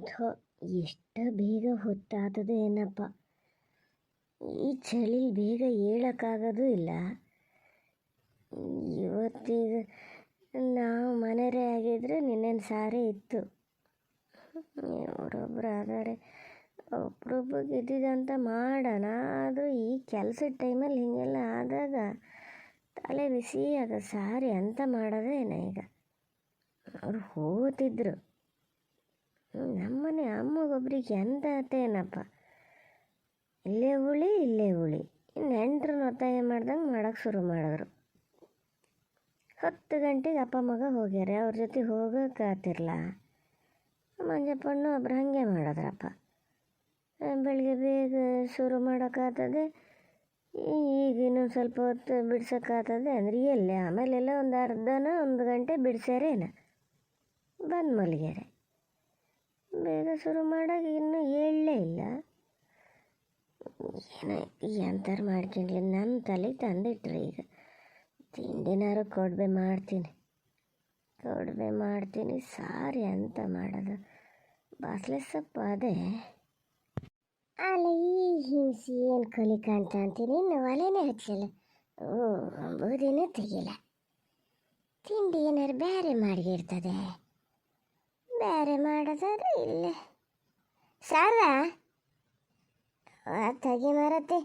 ಥೋ ಎಷ್ಟು ಬೇಗ ಹೊತ್ತಾದದು ಏನಪ್ಪ. ಈ ಚಳಿ ಬೇಗ ಹೇಳೋಕ್ಕಾಗೋದು ಇಲ್ಲ. ಇವತ್ತೀಗ ನಾವು ಮನೆಯೇ ಆಗಿದ್ರೆ ನಿನ್ನೇನು ಸಾರಿ ಇತ್ತು. ಅವರೊಬ್ರು ಆದರೆ ಒಬ್ರೊಬ್ಬಗೆ ಇದ್ದಿದ್ದಂತ ಮಾಡೋಣ. ಆದರೂ ಈ ಕೆಲಸದ ಟೈಮಲ್ಲಿ ಹೀಗೆಲ್ಲ ಆದಾಗ ತಲೆ ಬಿಸಿ ಆಗ ಸಾರಿ ಅಂತ ಮಾಡೋದೇನ ಈಗ? ಅವ್ರು ಹೋಗ್ತಿದ್ರು. ನಮ್ಮನೆ ಅಮ್ಮಗೊಬ್ರಿಗೆ ಎಂತ ಏನಪ್ಪ? ಇಲ್ಲೇ ಉಳಿ ಇಲ್ಲೇ ಉಳಿ ನೆಂಟ್ರನ್ನ ಒತ್ತಾಯ ಮಾಡ್ದಂಗೆ ಮಾಡೋಕ್ಕೆ ಶುರು ಮಾಡಿದ್ರು. ಹತ್ತು ಗಂಟೆಗೆ ಅಪ್ಪ ಮಗ ಹೋಗ್ಯಾರ. ಅವ್ರ ಜೊತೆ ಹೋಗೋಕ್ಕಾತಿರ್ಲ ಮಂಜಪ್ಪಣ್ಣು ಒಬ್ರು ಹಾಗೆ ಮಾಡಿದ್ರಪ್ಪ. ಬೆಳಿಗ್ಗೆ ಬೇಗ ಶುರು ಮಾಡೋಕ್ಕಾಗ್ತದೆ ಈಗ ಇನ್ನೊಂದು ಸ್ವಲ್ಪ ಹೊತ್ತು ಬಿಡ್ಸೋಕ್ಕಾಗ್ತದೆ ಅಂದ್ರೆ ಎಲ್ಲಿ? ಆಮೇಲೆಲ್ಲ ಒಂದು ಅರ್ಧನ ಒಂದು ಗಂಟೆ ಬಿಡಿಸ್ಯಾರೇನ? ಬಂದು ಮಲಗ್ಯಾರೆ. ಬೇಗ ಶುರು ಮಾಡಾಗ ಇನ್ನೂ ಹೇಳಲೇ ಇಲ್ಲ. ಏನು ಎಂತಾರು ಮಾಡ್ಕೊಂಡ್ಲಿ ನನ್ನ ತಲೆಗೆ ತಂದಿಟ್ರಿ ಈಗ. ತಿಂಡಿನಾರು ಕೊಡ್ಬೆ ಮಾಡ್ತೀನಿ. ಕೊಡ್ಬೆ ಮಾಡ್ತೀನಿ, ಸಾರಿ ಅಂತ ಮಾಡೋದು. ಬಾಸ್ಲೆ ಸೊಪ್ಪು ಅದೇ. ಅಲ್ಲ, ಈ ಹಿಂಸಿ ಏನು ಕಲಿ ಕಾಣ್ತಾ ಅಂತೀನಿ, ಇನ್ನು ಒಲೆನೇ ಹಚ್ಚಲ್ಲ. ಓ ಬೂದಿನೇ ತೆಗಿಲ್ಲ. ತಿಂಡಿ ಏನಾರು ಬೇರೆ ಮಾಡಿಗಿರ್ತದೆ ಬೇರೆ ಮಾಡೋದಾದ್ರೆ ಇಲ್ಲೇ. ಸಾರಾ? ತಗಿ ಮಾರತ್ತೆ.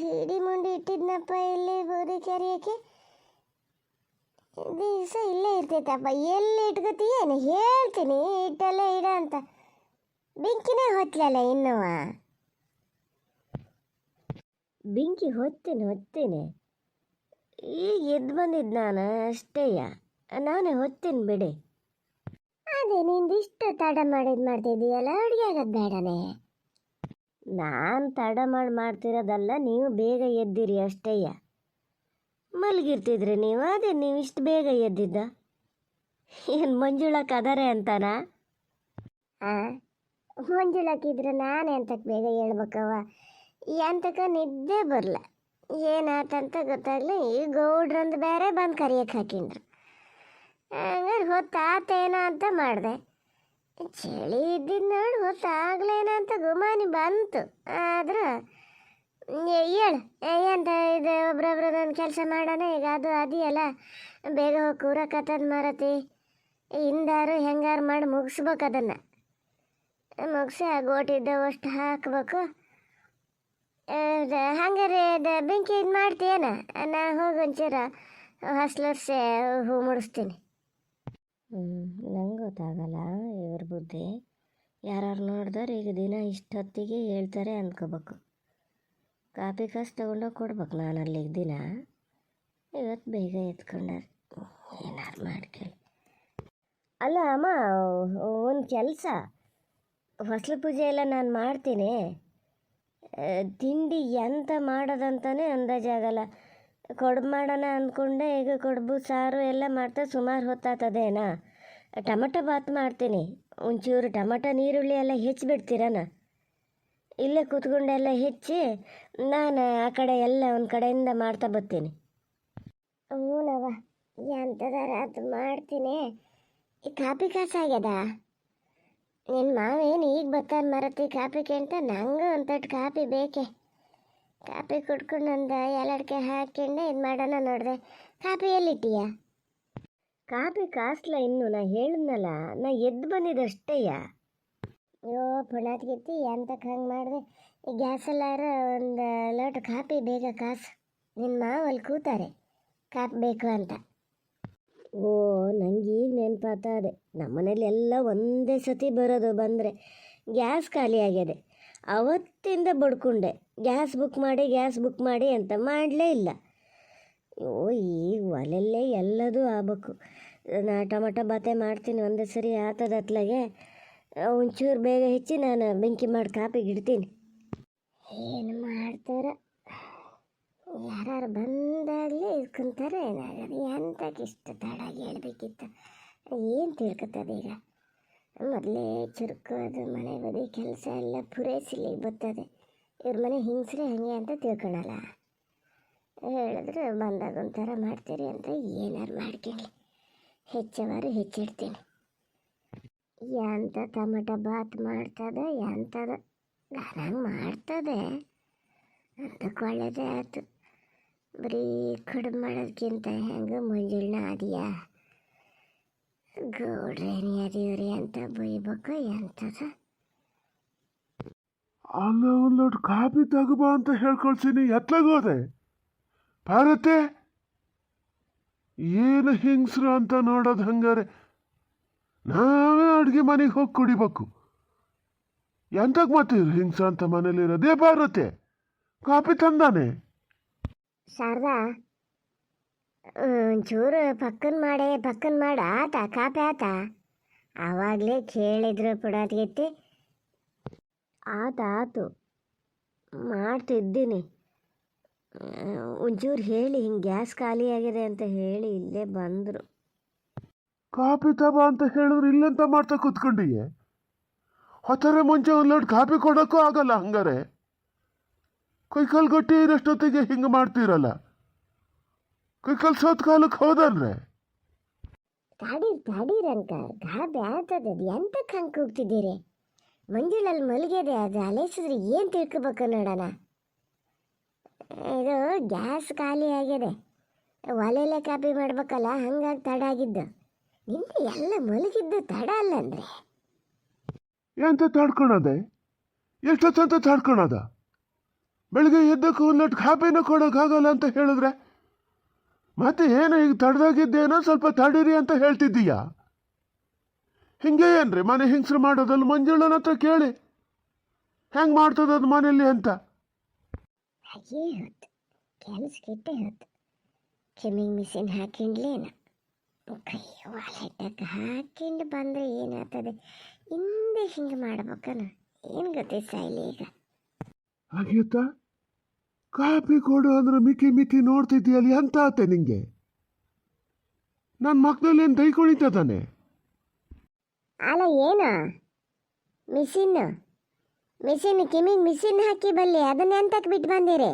ಹಿಡಿ ಮುಂಡಿ ಇಟ್ಟಿದ್ನಪ್ಪ ಇಲ್ಲಿ ಬೂದಿ ಕೆರೆಯಕ್ಕೆ. ದಿವಸ ಇಲ್ಲೇ ಇರ್ತೈತಪ್ಪ. ಎಲ್ಲಿ ಏನು? ಹೇಳ್ತೀನಿ, ಇಟ್ಟಲ್ಲೇ ಇಡ ಅಂತ. ಬೆಂಕಿನೇ ಹೊತ್ತಲಲ್ಲ ಇನ್ನುವ ಬೆಂಕಿ ಹೊತ್ತೀನಿ ಹೊತ್ತೀನಿ. ಈಗ ಎದ್ದು ಬಂದಿದ್ದು ನಾನು ಅಷ್ಟೇಯ? ನಾನೇ ಹೊತ್ತೀನಿ ಬಿಡಿ. ಅದೇ ನಿಂದು ಇಷ್ಟು ತಡ ಮಾಡಿದ್ ಮಾಡ್ತಿದ್ದೀಯಲ್ಲ ಅಡುಗೆ ಆಗೋದು ಬೇಡನೆ? ನಾನು ತಡ ಮಾಡಿ ಮಾಡ್ತಿರೋದಲ್ಲ ನೀವು ಬೇಗ ಎದ್ದಿರಿ ಅಷ್ಟೇಯ ಮಲಗಿರ್ತಿದ್ರಿ ನೀವು ಅದೇ ನೀವು ಇಷ್ಟು ಬೇಗ ಎದ್ದಿದ್ದ. ಏನು ಮಂಜುಳಕ್ಕೆ ಕದರೆ ಅಂತಾನ? ಹಾಂ ಮಂಜುಳಕ್ಕಿದ್ರೆ ನಾನು ಎಂತಕ್ಕೆ ಬೇಗ ಹೇಳ್ಬೇಕವ ಎಂತಕ ನಿದ್ದೆ ಬರಲ್ಲ ಏನಾತಂತ ಗೊತ್ತಾಗ್ಲಿ ಈ ಗೌಡ್ರಂದು ಬೇರೆ ಬಂದು ಕರಿಯಕ್ಕೆ ಹಾಕಿಂಡ್ರು ಹಂಗಾರೆ ಹೊತ್ತಾತೇನ ಅಂತ ಮಾಡಿದೆ. ಚಳಿ ಇದ್ದಿದ್ದು ನೋಡಿ ಹೊತ್ತಾಗ್ಲೇನ ಅಂತ ಗುಮಾನಿ ಬಂತು. ಆದ್ರೆ ಹೇಳು ಎಂತ ಇದು ಒಬ್ರೊಬ್ರು ನನ್ನ ಕೆಲಸ ಮಾಡೋಣ, ಈಗ ಅದು ಅದಿಯಲ್ಲ ಬೇಗ ಹೋಗಿ ಕೂರಕತ್ತದ ಮಾರತಿ. ಹಿಂದಾರು ಹೆಂಗಾರು ಮಾಡಿ ಮುಗಿಸ್ಬೇಕು ಅದನ್ನು. ಮುಗಿಸಿ ಆ ಗೋಟಿದ್ದವಷ್ಟು ಹಾಕಬೇಕು. ಹಂಗಾರೆ ಇದು ಬೆಂಕಿ ಇದು ಮಾಡ್ತೀಯನ? ನಾ ಹೋಗಿ ಒಂಚೂರು ಹಸ್ಲರ್ಸೆ ಹೂ ಮುಡಿಸ್ತೀನಿ. ನಂಗೆ ಗೊತ್ತಾಗಲ್ಲ ಇವ್ರ ಬುದ್ಧಿ. ಯಾರು ನೋಡಿದವ್ರು ಈಗ ದಿನ ಇಷ್ಟೊತ್ತಿಗೆ ಹೇಳ್ತಾರೆ ಅಂದ್ಕೋಬೇಕು ಕಾಪಿ ಕಾಸು ತೊಗೊಂಡೋಗಿ ಕೊಡ್ಬೇಕು ನಾನು ಅಲ್ಲಿಗೆ ದಿನ. ಇವತ್ತು ಬೇಗ ಎತ್ಕೊಂಡಾರೆ. ಏನಾರು ಮಾಡ್ಕೊಳ್ಳಿ ಅಲ್ಲ ಅಮ್ಮ, ಒಂದು ಕೆಲಸ. ಹೊಸಲು ಪೂಜೆ ಎಲ್ಲ ನಾನು ಮಾಡ್ತೀನಿ. ತಿಂಡಿ ಎಂತ ಮಾಡೋದಂತಾನೆ ಅಂದಾಜಾಗಲ್ಲ ಕೊಡ್ಬು ಮಾಡೋಣ ಅಂದ್ಕೊಂಡೆ ಈಗ ಕೊಡ್ಬು ಸಾರು ಎಲ್ಲ ಮಾಡ್ತಾ ಸುಮಾರು ಹೊತ್ತಾತದೇನಾ? ಟೊಮಟೊ ಬಾತ್ ಮಾಡ್ತೀನಿ. ಒಂಚೂರು ಟೊಮಟೊ ನೀರುಳ್ಳಿ ಎಲ್ಲ ಹೆಚ್ಚಿಬಿಡ್ತೀರನ? ಇಲ್ಲೇ ಕೂತ್ಕೊಂಡೆಲ್ಲ ಹೆಚ್ಚಿ, ನಾನು ಆ ಕಡೆ ಎಲ್ಲ ಒಂದು ಕಡೆಯಿಂದ ಮಾಡ್ತಾ ಬರ್ತೀನಿ ಹ್ಞೂನವ ಎಂಥದಾರ ಅದು ಮಾಡ್ತೀನಿ. ಈ ಕಾಪಿ ಕಾಸಾಗ್ಯದ ನಿನ್ನ ಮಾವೇನು ಈಗ ಬರ್ತಾನೆ ಮರತಿ ಕಾಪಿಗೆ ಅಂತ? ನಂಗೆ ಒಂದು ತಟ್ಟು ಕಾಪಿ ಬೇಕೆ. ಕಾಪಿ ಕುಡ್ಕೊಂಡು ಒಂದು ಎಲಡ್ಕೆ ಹಾಕೊಂಡು ಇದು ಮಾಡೋಣ ನೋಡಿದೆ. ಕಾಪಿ ಎಲ್ಲಿಟ್ಟೀಯ? ಕಾಪಿ ಕಾಸ್ಲ ಇನ್ನು ನಾ ಹೇಳಿದ್ನಲ್ಲ ನಾ ಎದ್ದು ಬಂದಿದ್ದಷ್ಟೇಯ ಅಯ್ಯೋ ಪುಣಾತ್ಗಿತ್ತಿ ಎಂತಕ್ಕೆ ಹಂಗೆ ಮಾಡಿದೆ? ಈ ಗ್ಯಾಸಲ್ಲಾರ ಒಂದು ಲೋಟ ಕಾಪಿ ಬೇಗ ಕಾಸು. ನಿಮ್ಮ ಮಾವಲ್ಲಿ ಕೂತಾರೆ ಕಾಪಿ ಬೇಕು ಅಂತ. ಓ ನಂಗೆ ಈಗ ನೆನಪಾತ ಅದೇ ನಮ್ಮನೇಲಿ ಎಲ್ಲ ಒಂದೇ ಸತಿ ಬರೋದು ಬಂದರೆ ಗ್ಯಾಸ್ ಖಾಲಿ ಆಗ್ಯದೆ. ಅವತ್ತಿಂದ ಬಡ್ಕೊಂಡೆ. ಗ್ಯಾಸ್ ಬುಕ್ ಮಾಡಿ, ಗ್ಯಾಸ್ ಬುಕ್ ಮಾಡಿ ಅಂತ ಮಾಡಲೇ ಇಲ್ಲ. ಓ ಈಗ ಒಲೆಯಲ್ಲೇ ಎಲ್ಲದೂ ಆಗ್ಬೇಕು. ನಾ ಟೊಮಟೊ ಬಾತೆ ಮಾಡ್ತೀನಿ, ಒಂದೇ ಸರಿ ಆತದ ಅತ್ಲಾಗೆ. ಒಂಚೂರು ಬೇಗ ಹೆಚ್ಚಿ ನಾನು ಬೆಂಕಿ ಮಾಡಿ ಕಾಪಿಗೆ ಇಡ್ತೀನಿ. ಏನು ಮಾಡ್ತಾರ? ಯಾರು ಬಂದಾಗಲೇ ಇದ್ಕೊಂತಾರೆ ಏನಾಗದು ಎಂತಕ್ಕೆ ಇಷ್ಟು ತಡಾಗಿ ಹೇಳಬೇಕಿತ್ತು. ಏನು ತಿಳ್ಕೊತದೆ ಈಗ? ಮೊದಲೇ ಚುರುಕು ಅದು, ಮನೆ ಬದಿ ಕೆಲಸ ಎಲ್ಲ ಪೂರೈಸಲಿ ಬರ್ತದೆ ಇವ್ರ ಮನೆ ಹಿಂಸ್ರೆ ಹೆಂಗೆ ಅಂತ ತಿಳ್ಕೊಳಲ್ಲ. ಹೇಳಿದ್ರೆ ಬಂದಾಗ ಒಂಥರ ಮಾಡ್ತೀರಿ ಅಂತ ಏನಾರು ಮಾಡ್ಕೊಳ್ಳಿ ಹೆಚ್ಚವಾರು ಹೆಚ್ಚಿಡ್ತೀನಿ. ಎಂಥ ಟೊಮೆಟೊ ಬಾತ್ ಮಾಡ್ತದೆ ಎಂಥದ ಗಾರಂಗೆ ಮಾಡ್ತದೆ. ಅಂತ ಒಳ್ಳೇದೇ ಆಯ್ತು. ಬರೀ ಕಡಿಮೆ ಮಾಡೋದಕ್ಕಿಂತ ಹೆಂಗೆ ಮುಂಜಾನೆ ಅದೆಯಾ ಗೌಡ್ರೇನಿ ಅದೀವ್ರಿ ಅಂತ ಬೈಬೇಕು ಎಂತದ ಅಲ್ಲ ಒಂದು ಲೋಟ್ ಕಾಫಿ ತಗೋಬಾ ಅಂತ ಹೇಳ್ಕೊಳ್ತೀನಿ ಎತ್ಲಾಗೋದೆ ಭಾರತೆ ಏನು ಹಿಂಗ್ಸ್ರು ಅಂತ ನೋಡೋದು ಹಂಗಾರೆ? ನಾವೇ ಅಡುಗೆ ಮನೆಗೆ ಹೋಗಿ ಕುಡಿಬೇಕು. ಎಂತಕ್ಕೆ ಮಾತಿದ್ರು ಹಿಂಗ್ಸ ಅಂತ ಮನೇಲಿರೋದೇ? ಭಾರತೆ ಕಾಫಿ ತಂದಾನೆ? ಶಾರದಾ ಒಂಚೂರು ಪಕ್ಕನ್ ಮಾಡೆ, ಪಕ್ಕನ್ ಮಾಡ, ಆತ, ಕಾಪೆ ಆತ. ಆವಾಗಲೇ ಕೇಳಿದ್ರು ಪುಡಾತ್ಗೆತ್ತಿ ಆತ ಆತು, ಮಾಡ್ತಿದ್ದೀನಿ. ಒಂಚೂರು ಹೇಳಿ, ಹಿಂಗೆ ಗ್ಯಾಸ್ ಖಾಲಿ ಆಗಿದೆ ಅಂತ ಹೇಳಿ ಇಲ್ಲೇ ಬಂದರು. ಕಾಪಿ ತಬ ಅಂತ ಹೇಳಿದ್ರು, ಇಲ್ಲಂತ ಮಾಡ್ತಾ ಕೂತ್ಕೊಂಡಿಯೆ? ಹೊತ್ತರೆ ಮುಂಚೆ ಒಂದು ಲೋಟ್ ಕಾಪಿ ಕೊಡೋಕ್ಕೂ ಆಗಲ್ಲ ಹಂಗಾರೆ. ಕೈಕಾಲು ಗಟ್ಟಿ ಇರೋಷ್ಟೊತ್ತಿಗೆ ಹಿಂಗೆ ಮಾಡ್ತೀರಲ್ಲ. ಕೈಕಾಲು ಸೋತ್ ಕಾಲಕ್ಕೆ ಹೋದಲ್ರೆ ಗಾಡಿ ತಡೀರಂಕ ಗಾಬೆ ಆಗ್ತದೆ ಅದು ಎಂತಕ್ಕೆ ಹಂಗೆ ಕೂಗ್ತಿದ್ದೀರಿ ಮಂಜುಳಲ್ಲಿ ಮಲಗಿದೆ ಅದು ಅಲೆಸಿದ್ರೆ ಏನು ತಿಳ್ಕೊಬೇಕು ನೋಡೋಣ ಇದು ಗ್ಯಾಸ್ ಖಾಲಿ ಆಗಿದೆ ಒಲೆಯಲ್ಲೇ ಕಾಪಿ ಮಾಡ್ಬೇಕಲ್ಲ ಹಂಗಾಗಿ ತಡ ಆಗಿದ್ದು ನಿನ್ನೆ ಎಲ್ಲ ಮಲಗಿದ್ದು ತಡ ಅಲ್ಲಂದ್ರೆ ಎಂತ ತಡ್ಕೊಳದೆ ಎಷ್ಟೊತ್ತಂತ ತಡ್ಕೊಳದ ಬೆಳಿಗ್ಗೆ ಎದ್ದಕ್ಕೆ ಒಂದು ಲೋಟ್ ಕಾಪಿನೂ ಕೊಡೋಕ್ಕಾಗಲ್ಲ ಅಂತ ಹೇಳಿದ್ರೆ ಮತ್ತೆ ಏನು ಈಗ ತಡೆದಾಗಿದ್ದೇನೋ ಸ್ವಲ್ಪ ತಡೀರಿ ಅಂತ ಹೇಳ್ತಿದ್ದೀಯಾ? ಹಿಂಗೆ ಏನ್ರಿ ಮನೆ ಹಿಂಸ್ರು ಮಾಡೋದಲ್ಲಿ ಮಂಜುಳನ ಹತ್ರ ಕೇಳಿ. ಹೆಂಗೆ ಮಾಡ್ತದದು ಮನೆಯಲ್ಲಿ ಅಂತ? ಹಾಗೇ ಹೊತ್ತು ಕೆಲಸ ಕೆಟ್ಟೆ ಹೊತ್ತು ಕೆಮ್ಮಿಂಗ್ ಮಿಷಿನ್ ಹಾಕಿಂಡ್ಲೇನ ಕೈ ವಾಲೆಟಕ್ಕೆ ಹಾಕಿಂಡು ಬಂದರೆ ಏನಾಗ್ತದೆ? ಹಿಂದೆ ಹಿಂಗೆ ಮಾಡ್ಬೇಕನ? ಏನು ಗೊತ್ತೈತೆ ಸಾಯ್ಲಿ ಈಗ? ಹಾಗೇತ? ಕಾಪಿ ಕೊಡು ಅಂದ್ರೆ ಮಿಕ್ಕಿ ಮಿಕ್ಕಿ ನೋಡ್ತಿದ್ದೀಯಲ್ಲಿ ಎಂತ ಆತೆ ನಿಂಗೆ? ನನ್ನ ಮಕ್ಕಳಲ್ಲಿ ಏನು ದೈಕೊಳಿತದಾನೆ ಅಲ್ಲ ಏನು? ಮಿಸಿನ್ ಮಿಸಿನ್ ಕಿಮಿಗೆ ಮಿಸಿನ್ ಹಾಕಿ ಬಲ್ಲಿ ಅದನ್ನ ಎಂತಕ್ಕೆ ಬಿಟ್ಟು ಬಂದಿರಿ?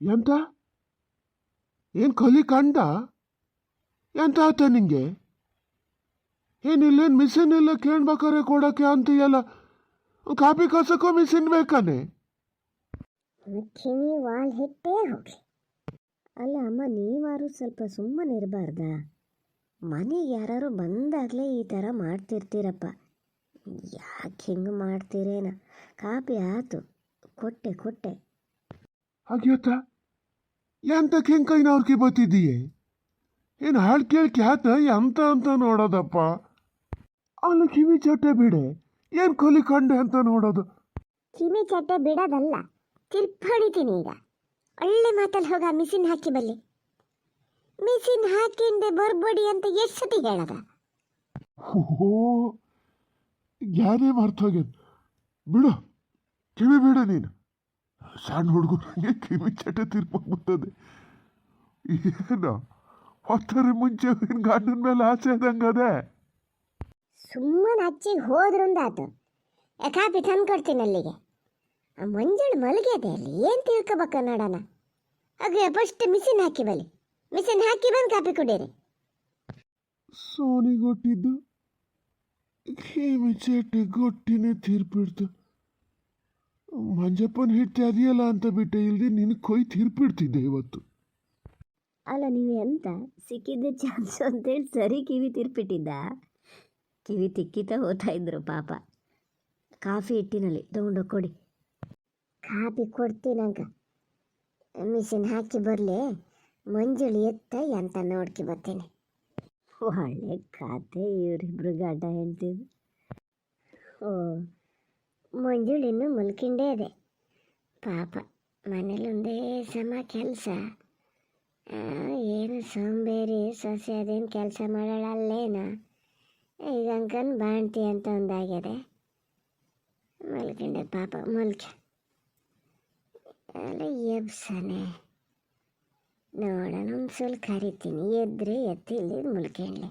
ಎಂತ? ಏನು ಕಲಿ ಕಂಡ? ಎಂತ ಆತ ನಿಂಗೆ? ಏನಿಲ್ಲೇನು ಮಿಷಿನ್ ಇಲ್ಲ ಕೇಳ್ಬೇಕಾರೆ ಕೊಡೋಕ್ಕೆ ಅಂತೀಯಲ್ಲ ಕಾಪಿ ಕಸಕ್ಕೂ ಮಿಷಿನ್ ಬೇಕಾನೆ? ಕಿವಿ ವಾಲ್ ಹೆಟ್ಟೇ ಹೋಗ್ಲಿ. ಅಲ್ಲ ಅಮ್ಮ ನೀವಾರು ಸ್ವಲ್ಪ ಸುಮ್ಮನೆ ಇರಬಾರ್ದಾ? ಮನೆಗೆ ಯಾರು ಬಂದಾಗಲೇ ಈ ಥರ ಮಾಡ್ತಿರ್ತೀರಪ್ಪ. ಯಾಕೆ ಹಿಂಗೆ ಮಾಡ್ತೀರೇನ? ಕಾಪಿ ಆತು. ಕೊಟ್ಟೆ ಕೊಟ್ಟೆ. ಹಾಗ್ಯಾತ? ಎಂತ ಕೆಂಕೈನವ್ರಿಗೆ ಬತ್ತಿದ್ದೀಯೆ ಏನು ಹಾಳು ಕೇಳಕ್ಕೆ ಆತ ಎಂತ ಅಂತ ನೋಡೋದಪ್ಪ. ಅಲ್ಲಿ ಕಿವಿ ಚಟ್ಟೆ ಬಿಡೆ. ಏನು ಕಲಿ ಕಂಡೆ ಅಂತ ನೋಡೋದು? ಕಿವಿ ಚಟ್ಟೆ ಬಿಡೋದಲ್ಲ. ತಿರ್ಪಡಿತೀನಿ ಈಗ. ಒಳ್ಳೆ ಮಾತಲ್ಲಿ ಹೋಗ ಮಿಷಿನ್ ಹಾಕಿ ಬಲ್ಲಿ ಮಿಷಿನ್ ಹಾಕಿಂದೆ ಬರ್ಬೇಡಿ ಅಂತ ಎಷ್ಟು ಸತಿ ಹೇಳದ? ಹೋ ಯಾರೇ ಮರ್ತೋಗ್ಯದ ಬಿಡು ಕಿವಿ ಬೇಡ ನೀನು. ಸಣ್ಣ ಹುಡುಗರಿಗೆ ಕಿವಿ ಚಟ ಬರ್ತದೆ. ಏನು ಹೊತ್ತರಿ ಮುಂಚೆ ಗಂಡನ ಮೇಲೆ ಆಸೆ ಆದಂಗದೆ ಸುಮ್ಮನೆ ಅಚ್ಚಿಗೆ ಹೋದ್ರಿಂದ ಆತು ಕಾಪಿ ತಂದು ಕೊಡ್ತೀನಿ ಅಲ್ಲಿಗೆ. ಮಂಜಳು ಮಲಗಿದೆ ಅಲ್ಲಿ? ಏನು ತಿಳ್ಕೊಬೇಕ ನೋಡೋಣ ಹಾಗೆ ಫಸ್ಟ್ ಮಿಷಿನ್ ಹಾಕಿ ಬಲಿ ಮಿಷಿನ್ ಹಾಕಿ ಬಂದು ಕಾಪಿ ಕುಡೀರಿ. ಸೋನಿಗೊಟ್ಟಿದ್ದು. ಈ ಚಟೆ ಗೊಟ್ಟಿನೇ ತೀರ್ಪಿಡ್ತು. ಮಂಜಪ್ಪನ ಹಿಟ್ಟು ಅದೆಯಲ್ಲ ಅಂತ ಬಿಟ್ಟೆ ಇಲ್ದಿ ನಿನ್ ಕೊಯ್ ತೀರ್ಪಿಡ್ತಿದ್ದೆ ಇವತ್ತು. ಅಲ್ಲ ನೀವು ಎಂತ? ಸಿಕ್ಕಿದ್ದ ಚಾನ್ಸ್ ಅಂತೇಳಿ ಸರಿ ಕಿವಿ ತಿರ್ಪಿಟ್ಟಿದ್ದ? ಕಿವಿ ತಿಕ್ಕಿತ ಹೋಗ್ತಾ ಇದ್ರು ಪಾಪ. ಕಾಫಿ ಹಿಟ್ಟಿನಲ್ಲಿ ತಗೊಂಡು ಕೊಡಿ. ಕಾಫಿ ಕೊಡ್ತೀನಂಕ ಮಿಷಿನ್ ಹಾಕಿ ಬರಲಿ, ಮಂಜುಳಿ ಎತ್ತ ಅಂತ ನೋಡ್ಕಿ ಬರ್ತೀನಿ. ಒಳ್ಳೆ ಖಾತೆ ಇವರಿಬ್ರು ಗಡ್ಡ ಹೆಂಡ್ತಿದ್ದು ಓ ಮಂಜುಳಿನ್ನು ಮುಲ್ಕಿಂಡೇ ಇದೆ. ಪಾಪ ಮನೇಲಿ ಒಂದೇ ಸಮ ಕೆಲಸ. ಏನು ಸೋಂಬೇರಿ, ಸೊಸೆ ಅದೇನು ಕೆಲಸ ಮಾಡೋಣ ಅಲ್ಲೇನ? ಈಗ ಅಂಕನ್ ಬಾಣ್ತಿ ಅಂತ ಒಂದಾಗಿದೆ. ಮಲ್ಕಂಡೆ ಪಾಪ, ಮಲ್ಕೆ. ಅಲ್ಲ ಎಬ್ಸನೆ. ನೋಡೋಣ ಒಂದು ಸ್ವಲ್ಪ ಕರಿತೀನಿ. ಎದ್ರೆ, ಎತ್ತಿ, ಇಲ್ಲಿ ಮುಲ್ಕೊಂಡ್ಲೆ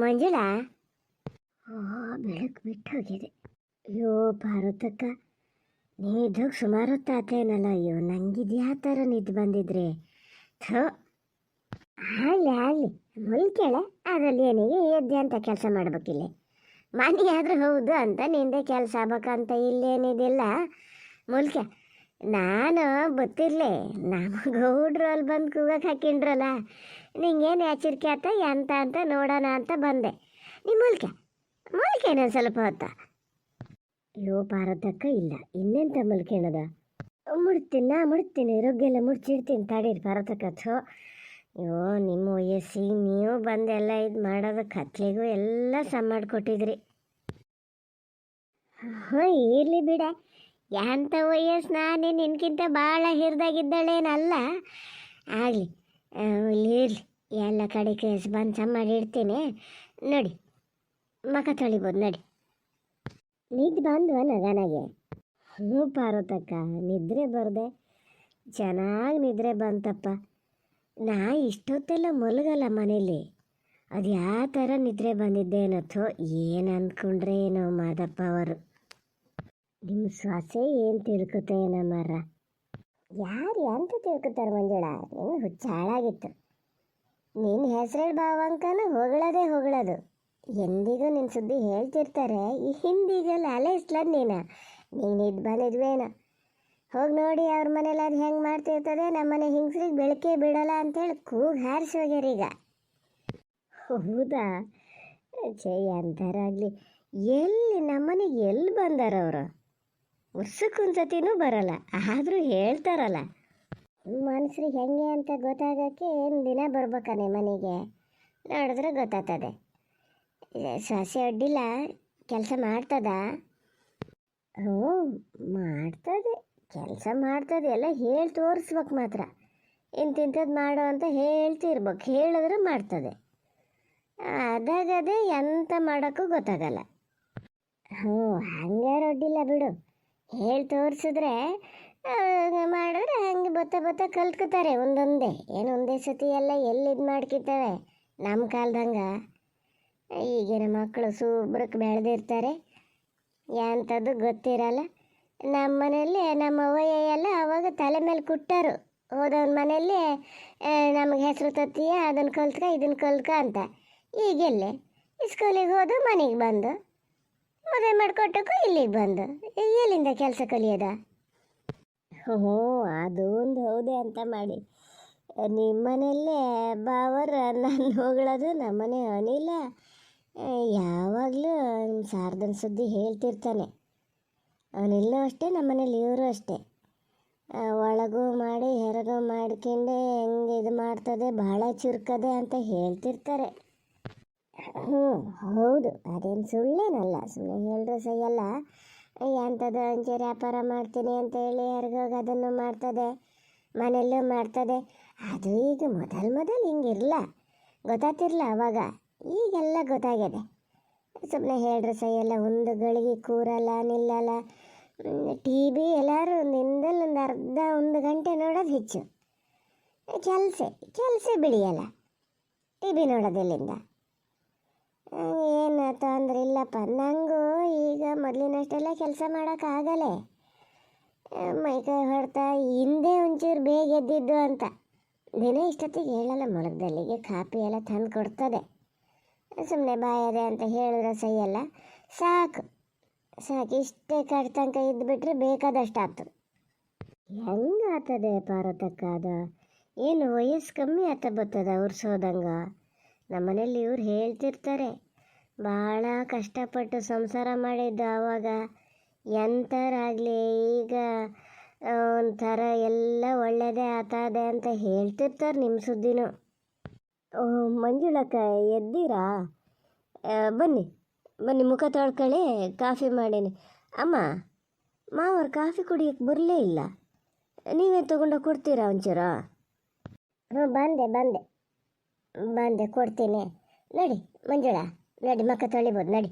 ಮಂಜುಳಾ? ಓ ಬೆಳಕು ಬಿಟ್ಟು ಹೋಗಿದೆ ಅಯ್ಯೋ ಪಾರ್ವತಕ್ಕ ನೀ ಇದ್ದಾಗ ಸುಮಾರು ಹೊತ್ತಾತೇನಲ್ಲ ಅಯ್ಯೋ, ನಂಗಿದ್ಯಾ ಥರ ನಿದ್ದು ಬಂದಿದ್ರೆ? ಥೋ. ಆಗಲಿ ಆಗಲಿ. ಮುಲ್ಕೇಳೆ ಅದರಲ್ಲಿ ಏನಿಗೆ ಎದ್ದೆ ಅಂತ ಕೆಲಸ ಮಾಡ್ಬೇಕಿಲ್ಲ ಮನೆ ಆದರೂ ಹೌದು, ಅಂತ ನಿಂದೆ ಕೆಲಸ ಆಗ್ಬೇಕಂತ ಇಲ್ಲೇನಿದಿಲ್ಲ. ಮುಲ್ಕ ನಾನು ಗೊತ್ತಿರಲಿ ನಮ್ಮ ಗೌಡ್ರು ಅಲ್ಲಿ ಬಂದು ಕೂಗಕ್ಕೆ ಹಾಕಿಂಡ್ರಲ್ಲ ನಿಂಗೇನು ಎಚ್ಚರಿಕೆ ಆತ, ಎಂತ ಅಂತ ನೋಡೋಣ ಅಂತ ಬಂದೆ. ನಿಮ್ಮ ಮೂಲಿಕೆ? ಮುಲ್ಕೇನ ಸ್ವಲ್ಪ ಹೊತ್ತ? ಅಯ್ಯೋ ಪಾರತಕ್ಕ ಇಲ್ಲ. ಇನ್ನೆಂತ ಮುಲ್ಕೇನದ ಮುಡ್ತೀನಿ, ನಾ ಮುಡ್ತೀನಿ, ರೊಗ್ಗೆಲ್ಲ ಮುಡ್ಚಿಡ್ತೀನಿ ತಡೀರಿ ಪಾರತಕ್ಕ ಥೋ ಅಯ್ಯೋ, ನಿಮ್ಮ ವಯಸ್ಸಿಗೆ ನೀವು ಬಂದೆಲ್ಲ ಇದು ಮಾಡೋದು, ಕತ್ಲಿಗೂ ಎಲ್ಲ ಸಮ ಮಾಡಿಕೊಟ್ಟಿದ್ರಿ ಹಾಂ, ಇರಲಿ ಬಿಡ. ಎಂಥ ವಯಸ್ಸು ನಾನೇ ನಿನ್ಗಿಂತ ಭಾಳ ಹಿರಿದಾಗಿದ್ದಾಳೇನಲ್ಲ. ಆಗಲಿ ಇರಲಿ, ಎಲ್ಲ ಕಡೆ ಕೇಸ್ ಬಂದು ಮಾಡಿ ಇಡ್ತೀನಿ. ನೋಡಿ, ಮಖ ತೊಳಿಬೋದು, ನೋಡಿ. ನಿದ್ದೆ ಬಂದ್ವ ನಗನಾಗೆ? ಹ್ಞೂ ಪಾರ್ವತಕ್ಕ, ನಿದ್ರೆ ಬರದೆ. ಚೆನ್ನಾಗಿ ನಿದ್ರೆ ಬಂತಪ್ಪ. ನಾ ಇಷ್ಟೊತ್ತೆಲ್ಲ ಮಲಗಲ್ಲ ಮನೇಲಿ. ಅದು ಯಾವ ಥರ ನಿದ್ರೆ ಬಂದಿದ್ದೇನಥೋ ಏನು ಅಂದ್ಕೊಂಡ್ರೆ ಏನೋ ಮಾದಪ್ಪ ಅವರು. ನಿಮ್ಮ ಸೊಸೆ ಏನು ತಿಳ್ಕೊತ ಏನಮ್ಮಾರ ಯಾರು ಎಂತ ತಿಳ್ಕೊತಾರೆ ಮಂಜುಳ? ನಿನ್ನ ಹುಚ್ಚ ಹಾಳಾಗಿತ್ತು ನಿನ್ನ ಹೆಸರು ಭಾವಂಕನ ಹೊಗಳದೇ ಹೊಗಳದು. ಎಂದಿಗೂ ನಿನ್ನ ಸುದ್ದಿ ಹೇಳ್ತಿರ್ತಾರೆ, ಈ ಹಿಂದಿಗೆಲ್ಲ ಅಲೆಸ್ಲದ್ ನೀನ. ನೀನು ಇದು ಬಂದಿದ್ವೇನ? ಹೋಗಿ ನೋಡಿ ಅವ್ರ ಮನೇಲಿ ಅದು ಹೆಂಗೆ ಮಾಡ್ತಿರ್ತದೆ ನಮ್ಮ ಮನೆ ಹಿಂಗ್ಸ್ರಿಗೆ ಬೆಳಕೆ ಬಿಡಲ್ಲ ಅಂತೇಳಿ ಕೂಗಿ ಹೋಗ್ಯಾರೀಗ ಹೌದಾ? ಛೇ ಅಂತಾರಾಗಲಿ ಎಲ್ಲಿ ನಮ್ಮನೆಗೆ ಎಲ್ಲಿ ಬಂದಾರ ಅವರು? ವರ್ಷಕ್ಕೊಂದ್ಸತಿನೂ ಬರಲ್ಲ. ಆದರೂ ಹೇಳ್ತಾರಲ್ಲ. ಮನುಷ್ಯರು ಹೆಂಗೆ ಅಂತ ಗೊತ್ತಾಗೋಕ್ಕೆ ಏನು ದಿನ ಬರ್ಬೇಕಾನೆ ಮನೆಗೆ ನೋಡಿದ್ರೆ ಗೊತ್ತಾಗ್ತದೆ. ಸೊಸೆ ಅಡ್ಡಿಲ್ಲ. ಕೆಲಸ ಮಾಡ್ತದ? ಹ್ಞೂ, ಮಾಡ್ತದೆ. ಕೆಲಸ ಮಾಡ್ತದೆ. ಎಲ್ಲ ಹೇಳಿ ತೋರಿಸ್ಬೇಕು ಮಾತ್ರ. ಇಂತಿಂಥದ್ದು ಮಾಡು ಅಂತ ಹೇಳ್ತಿರ್ಬೇಕು. ಹೇಳಿದ್ರೆ ಮಾಡ್ತದೆ. ಅದಾಗದೇ ಎಂತ ಮಾಡೋಕ್ಕೂ ಗೊತ್ತಾಗಲ್ಲ. ಹ್ಞೂ ಹಂಗಾರು ಅಡ್ಡಿಲ್ಲ ಬಿಡು. ಹೇಳಿ ತೋರಿಸಿದ್ರೆ ಮಾಡಿದ್ರೆ ಹಂಗೆ ಬತ್ತ ಬತ್ತ ಕಲ್ತ್ಕೊತಾರೆ ಒಂದೊಂದೇ. ಏನು ಒಂದೇ ಸತಿ ಎಲ್ಲ ಎಲ್ಲಿ ಇದು ಮಾಡ್ಕಿರ್ತವೆ ನಮ್ಮ ಕಾಲ್ದಂಗೆ. ಈಗಿನ ಮಕ್ಕಳು ಸೂಬ್ರಕ್ಕೆ ಬೆಳೆದಿರ್ತಾರೆ ಎಂಥದ್ದು ಗೊತ್ತಿರಲ್ಲ. ನಮ್ಮ ಮನೆಯಲ್ಲಿ, ನಮ್ಮ ಅವ್ವಯ್ಯ ಎಲ್ಲ ಅವಾಗ ತಲೆ ಮೇಲೆ ಕುಟ್ಟರು. ಹೋದವ್ರ ಮನೆಯಲ್ಲಿ ನಮಗೆ ಹೆಸರು ತತ್ತೀಯ ಅದನ್ನು ಕಲ್ತ್ಕ, ಇದನ್ನು ಕಲ್ತ್ಕ ಅಂತ. ಈಗೆಲ್ಲೇ? ಸ್ಕೂಲಿಗೆ ಹೋದು, ಮನೆಗೆ ಬಂದು. ಮದುವೆ ಮಾಡಿಕೊಟ್ಟಕ್ಕೂ ಇಲ್ಲಿಗೆ ಬಂದು. ಎಲ್ಲಿಂದ ಕೆಲಸ ಕಲಿಯೋದ? ಹ್ಞೂ ಅದು ಒಂದು ಹೌದೆ ಅಂತ ಮಾಡಿ. ನಿಮ್ಮ ಮನೆಯಲ್ಲೇ ಬಾವರ, ನಾನು ಹೊಗಳೋದು, ನಮ್ಮನೆ ಅನಿಲ. ಯಾವಾಗಲೂ ಶಾರದನ ಸುದ್ದಿ ಹೇಳ್ತಿರ್ತಾನೆ. ಅವನಿಲ್ಲೂ ಅಷ್ಟೇ ನಮ್ಮನೇಲಿ ಇವರು ಅಷ್ಟೇ. ಒಳಗೂ ಮಾಡಿ, ಹೊರಗೂ ಮಾಡ್ಕೊಂಡೆ ಹೆಂಗೆ ಇದು ಮಾಡ್ತದೆ, ಭಾಳ ಚುರುಕದೆ ಅಂತ ಹೇಳ್ತಿರ್ತಾರೆ. ಹ್ಞೂ ಹೌದು. ಅದೇನು ಸುಳ್ಳೇನಲ್ಲ ಸುಮ್ಮನೆ ಹೇಳ್ರು ಸಹಿಯಲ್ಲ ಎಂಥದ್ದು ಅಂಚೆ ವ್ಯಾಪಾರ ಮಾಡ್ತೀನಿ ಅಂತ ಹೇಳಿ ಹೊರಗೋಗಿ ಅದನ್ನು ಮಾಡ್ತದೆ, ಮನೆಯಲ್ಲೂ ಮಾಡ್ತದೆ. ಅದು ಈಗ ಮೊದಲು ಮೊದಲು ಹಿಂಗಿರಲ್ಲ ಗೊತ್ತಾತಿರ್ಲ ಅವಾಗ. ಈಗೆಲ್ಲ ಗೊತ್ತಾಗಿದೆ ಸುಮ್ಮನೆ ಹೇಳ್ರೆ ಸಹಿಯಲ್ಲ ಒಂದು ಗಳಿಗೆ ಕೂರಲ್ಲ, ನಿಲ್ಲಲ್ಲ. ಟಿ ವಿ ಎಲ್ಲರೂ ನಿಂದಲ್ಲಿ ಒಂದು ಅರ್ಧ ಒಂದು ಗಂಟೆ ನೋಡೋದು ಹೆಚ್ಚು. ಕೆಲಸ ಕೆಲಸ ಬಿಡಿಯಲ್ಲ ಟಿ ವಿ ನೋಡೋದೆಲ್ಲಿಂದ ಏನು ತೊಂದರೆ ಇಲ್ಲಪ್ಪ. ನನಗೂ ಈಗ ಮೊದಲಿನಷ್ಟೆಲ್ಲ ಕೆಲಸ ಮಾಡೋಕ್ಕಾಗಲ್ಲ ಮೈಕೈ ಹೊಡ್ತಾ ಹಿಂದೆ ಒಂಚೂರು ಬೇಗ ಎದ್ದಿದ್ದು ಅಂತ. ದಿನ ಇಷ್ಟೊತ್ತಿಗೆ ಹೇಳಲ್ಲ, ಮೊಳಗದಲ್ಲಿಗೆ ಕಾಪಿ ಎಲ್ಲ ತಂದು ಕೊಡ್ತದೆ. ಸುಮ್ಮನೆ ಬಾಯದೆ ಅಂತ ಹೇಳಿದ್ರೆ ಸಹಿಯಲ್ಲ ಸಾಕು. ಸಾಕು, ಇಷ್ಟೇ ಕಟ್ ತನಕ ಇದ್ದುಬಿಟ್ರೆ ಬೇಕಾದಷ್ಟು ಆಯ್ತು ಹೆಂಗಾಗ್ತದೆ ಪಾರ್ವತಕ್ಕ ಅದು? ಏನು ವಯಸ್ಸು ಕಮ್ಮಿ ಆತ ಬರ್ತದ ಉರ್ಸೋದಂಗ ನಮ್ಮನೇಲಿ ಇವ್ರು ಹೇಳ್ತಿರ್ತಾರೆ. ಭಾಳ ಕಷ್ಟಪಟ್ಟು ಸಂಸಾರ ಮಾಡಿದ್ದು ಆವಾಗ ಎಂಥರಾಗಲಿ ಈಗ ಒಂಥರ ಎಲ್ಲ ಒಳ್ಳೆಯದೇ ಆತದೆ ಅಂತ ಹೇಳ್ತಿರ್ತಾರೆ ನಿಮ್ಮ ಸುದ್ದಿನೂ. ಮಂಜುಳಕ್ಕ, ಎದ್ದೀರಾ? ಬನ್ನಿ ಬನ್ನಿ ಮುಖ ತೊಳ್ಕೊಳ್ಳಿ, ಕಾಫಿ ಮಾಡೀನಿ. ಅಮ್ಮ, ಮಾವರು ಕಾಫಿ ಕುಡಿಯೋಕ್ಕೆ ಬರಲೇ ಇಲ್ಲ. ನೀವೇ ತೊಗೊಂಡೋಗಿ ಕೊಡ್ತೀರಾ ಒಂಚೂರು? ಹ್ಞೂ ಬಂದೆ ಬಂದೆ. ಬಂದೆ ಕೊಡ್ತೀನಿ ನಡಿ ಮಂಜುಳ ನಡಿ ಮಕ್ಕ ತೊಳಿಬೋದು ನಡಿ